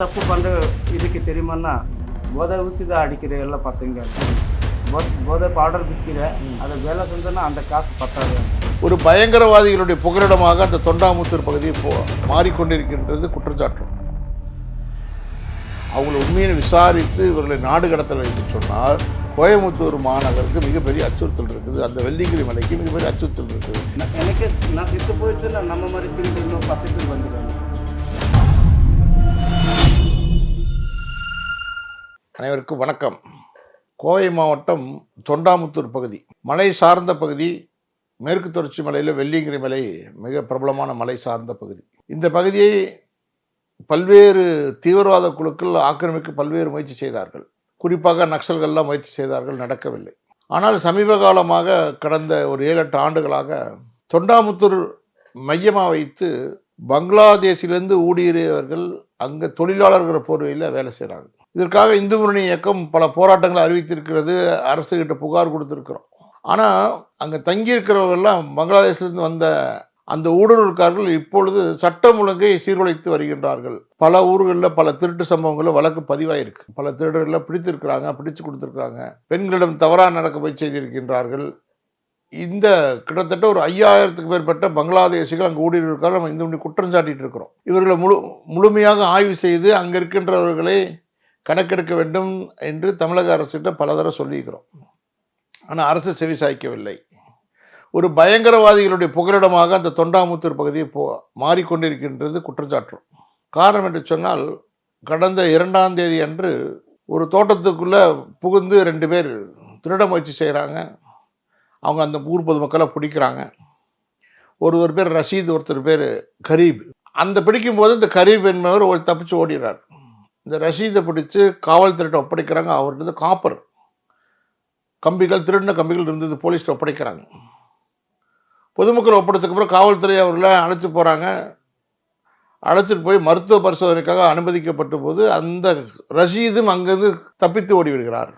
தப்பு பண்ணுற இதுக்கு தெரியுமான்னா போதை ஊசி தான் அடிக்கிற எல்லா பசங்க. போ- போதை பவுடர் விற்கிற அதை வேலை செஞ்சோன்னா அந்த காசு பத்தாது. ஒரு பயங்கரவாதிகளுடைய புகலிடமாக அந்த தொண்டாமுத்தூர் பகுதி இப்போ மாறிக்கொண்டிருக்கின்றது குற்றச்சாட்டு அவங்களை உண்மையை விசாரித்து இவர்களை நாடு கடத்தல் என்று சொன்னால் கோயம்புத்தூர் மாநகருக்கு மிகப்பெரிய அச்சுறுத்தல் இருக்குது. அந்த வெள்ளிங்கிரி மலைக்கு மிகப்பெரிய அச்சுறுத்தல் இருக்குது. எனக்கு நான் செத்து போயிடுச்சுன்னா நம்ம மாதிரி திரும்பி இன்னும் பத்து பேர் வந்துடுவாங்க அனைவருக்கும் வணக்கம். கோவை மாவட்டம் தொண்டாமுத்தூர் பகுதி. மலை சார்ந்த பகுதி மேற்கு தொடர்ச்சி மலையில் வெள்ளிங்கிரி மலை மிக பிரபலமான மலை சார்ந்த பகுதி. இந்த பகுதியை பல்வேறு தீவிரவாத குழுக்கள் ஆக்கிரமிக்க பல்வேறு முயற்சி செய்தார்கள். குறிப்பாக நக்சல்கள்லாம் முயற்சி செய்தார்கள் நடக்கவில்லை. ஆனால் சமீப காலமாக கடந்த ஒரு ஏழு எட்டு ஆண்டுகளாக தொண்டாமுத்தூர் மையமாக வைத்து பங்களாதேஷிலிருந்து ஊடுருவியவர்கள் அங்கே தொழிலாளர்கள் போர்வையில் வேலை செய்கிறாங்க இதற்காக இந்து முன்னணி இயக்கம் பல போராட்டங்களை அறிவித்திருக்கிறது. அரசுகிட்ட புகார் கொடுத்துருக்குறோம். ஆனால் அங்கே தங்கியிருக்கிறவர்கள்லாம் பங்களாதேஷ்லேருந்து வந்த அந்த ஊடுருவல்காரர்கள் இப்பொழுது சட்டம் ஒழுங்கை சீர்குலைத்து வருகின்றார்கள். பல ஊர்களில் பல திருட்டு சம்பவங்களில் வழக்கு பதிவாயிருக்கு. பல திருடர்களை பிடித்திருக்கிறாங்க பிடிச்சு கொடுத்துருக்காங்க பெண்களிடம் தவறாக நடக்க போய் செய்திருக்கின்றார்கள். இந்த கிட்டத்தட்ட ஒரு ஐயாயிரத்துக்கு மேற்பட்ட பங்களாதேசிகள் அங்கே ஊடுருவல்காரர் நம்ம இந்த முன்னணி குற்றம் சாட்டிட்டு இருக்கிறோம். இவர்களை முழு முழுமையாக ஆய்வு செய்து அங்கே இருக்கின்றவர்களை கணக்கெடுக்க வேண்டும் என்று தமிழக அரசிட்ட பல தடவை சொல்லியிருக்கிறோம். ஆனால் அரசு செவிசாய்க்கவில்லை ஒரு பயங்கரவாதிகளுடைய புகலிடமாக அந்த தொண்டாமுத்தூர் பகுதியை போ மாறிக்கொண்டிருக்கின்றது குற்றச்சாட்டு காரணம் என்று சொன்னால் கடந்த இரண்டாம் தேதி அன்று ஒரு தோட்டத்துக்குள்ளே புகுந்து ரெண்டு பேர் திருட முயற்சி செய்கிறாங்க அவங்க அந்த ஊர் பொதுமக்களை பிடிக்கிறாங்க. ஒரு ஒரு பேர் ரஷீத் ஒருத்தர் பேர் கரீப். அந்த பிடிக்கும்போது இந்த கரீப் என்பவர் ஒரு தப்பிச்சு ஓடிடுறார். இந்த ரஷீதை பிடிச்சி காவல்துறையிட்ட ஒப்படைக்கிறாங்க. அவர்கிட்ட காப்பர். கம்பிகள் திருடின கம்பிகள் இருந்தது. போலீஸ்ட்டு ஒப்படைக்கிறாங்க. பொதுமக்கள் ஒப்படைச்சதுக்கப்புறம் காவல்துறை அவர்களை அழைச்சி போகிறாங்க அழைச்சிட்டு போய் மருத்துவ பரிசோதனைக்காக அனுமதிக்கப்பட்ட போது அந்த ரஷீதும் அங்கிருந்து தப்பித்து ஓடிவிடுகிறார்.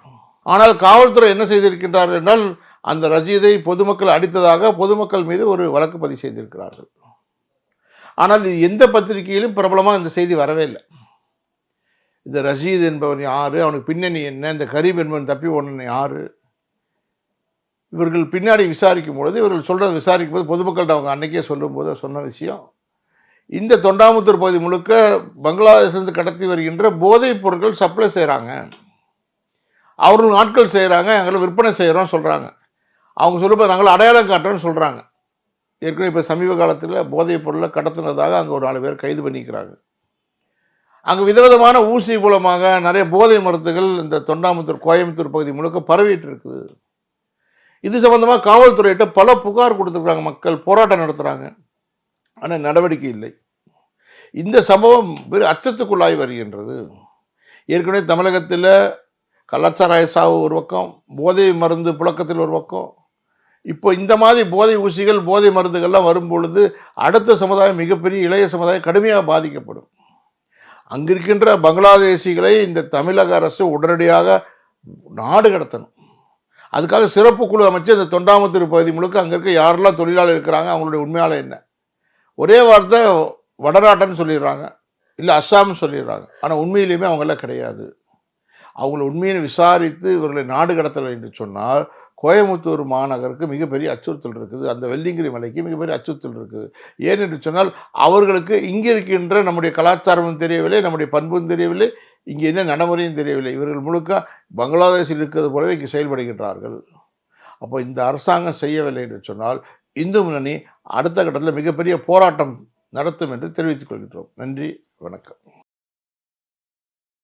ஆனால் காவல்துறை என்ன செய்திருக்கின்றார் என்றால் அந்த ரசீதை பொதுமக்கள் அடித்ததாக பொதுமக்கள் மீது ஒரு வழக்கு பதிவு செய்திருக்கிறார்கள். ஆனால் இது எந்த பத்திரிகையிலும் பிரபலமாக இந்த செய்தி வரவே இல்லை. இந்த ரஷீத் என்பவன் யார்? அவனுக்கு பின்னணி என்ன? இந்த கரீப் என்பவன் தப்பி ஒன்றன் யார்? இவர்கள் பின்னாடி விசாரிக்கும் பொழுது இவர்கள் சொல்கிறத விசாரிக்கும் போது பொதுமக்கள்கிட்ட அவங்க அன்னைக்கே சொல்லும்போது சொன்ன விஷயம். இந்த தொண்டாமுத்தூர் பகுதி முழுக்க பங்களாதேஷ்லேருந்து கடத்தி வருகின்ற போதைப் பொருட்கள் சப்ளை செய்கிறாங்க அவர்கள் நாட்கள் செய்கிறாங்க எங்களை விற்பனை செய்கிறோம் சொல்கிறாங்க அவங்க சொல்லும்போது நாங்கள் அடையாளம் காட்டுறோம்னு சொல்கிறாங்க ஏற்கனவே இப்போ சமீப காலத்தில் போதைப் பொருளை கடத்தினதாக அங்கே ஒரு நாலு பேர் கைது பண்ணிக்கிறாங்க. அங்கே விதவிதமான ஊசி மூலமாக நிறைய போதை மருந்துகள் இந்த தொண்டாமுத்தூர் கோயம்புத்தூர் பகுதி முழுக்க பரவிட்டு இருக்குது. இது சம்பந்தமாக காவல்துறையிட்ட பல புகார் கொடுத்துருக்குறாங்க மக்கள். போராட்டம் நடத்துகிறாங்க ஆனால் நடவடிக்கை இல்லை. இந்த சம்பவம் வெறும் அச்சத்துக்குள்ளாகி வருகின்றது. ஏற்கனவே தமிழகத்தில் கலாச்சார சாவு ஒரு பக்கம் போதை மருந்து புழக்கத்தில் ஒரு பக்கம். இப்போ இந்த மாதிரி போதை ஊசிகள் போதை மருந்துகள்லாம் வரும் பொழுது அடுத்த சமுதாயம் மிகப்பெரிய இளைய சமுதாயம் கடுமையாக பாதிக்கப்படும். அங்கிருக்கின்ற பங்களாதேசிகளை இந்த தமிழக அரசு உடனடியாக நாடு கடத்தணும். அதுக்காக சிறப்பு குழு அமைச்சு அந்த தொண்டாமுத்தூர் பகுதி முழுக்க அங்கே இருக்க யாரெல்லாம் தொழிலாளர் இருக்கிறாங்க அவங்களுடைய உண்மையால என்ன? ஒரே வார்த்தை வடநாட்டன்னு சொல்லிடுறாங்க. இல்லை அஸ்ஸாம்னு சொல்லிடுறாங்க. ஆனால் உண்மையிலையுமே அவங்களாம் கிடையாது. அவங்கள உண்மையை விசாரித்து இவர்களை நாடு கடத்தலை என்று சொன்னால் கோயம்புத்தூர் மாநகருக்கு மிகப்பெரிய அச்சுறுத்தல் இருக்குது. அந்த வெள்ளிங்கிரி மலைக்கு மிகப்பெரிய அச்சுறுத்தல் இருக்குது. ஏன் என்று சொன்னால் அவர்களுக்கு இங்கே இருக்கின்ற நம்முடைய கலாச்சாரமும் தெரியவில்லை நம்முடைய பண்பும் தெரியவில்லை இங்கே என்ன நடைமுறையும் தெரியவில்லை. இவர்கள் முழுக்க பங்களாதேஷில் இருக்கிறது போலவே இங்கே செயல்படுகின்றார்கள். அப்போ இந்த அரசாங்கம் செய்யவில்லை என்று சொன்னால் இந்து முன்னணி அடுத்த கட்டத்தில் மிகப்பெரிய போராட்டம் நடத்தும் என்று தெரிவித்துக் கொள்கின்றோம். நன்றி வணக்கம்.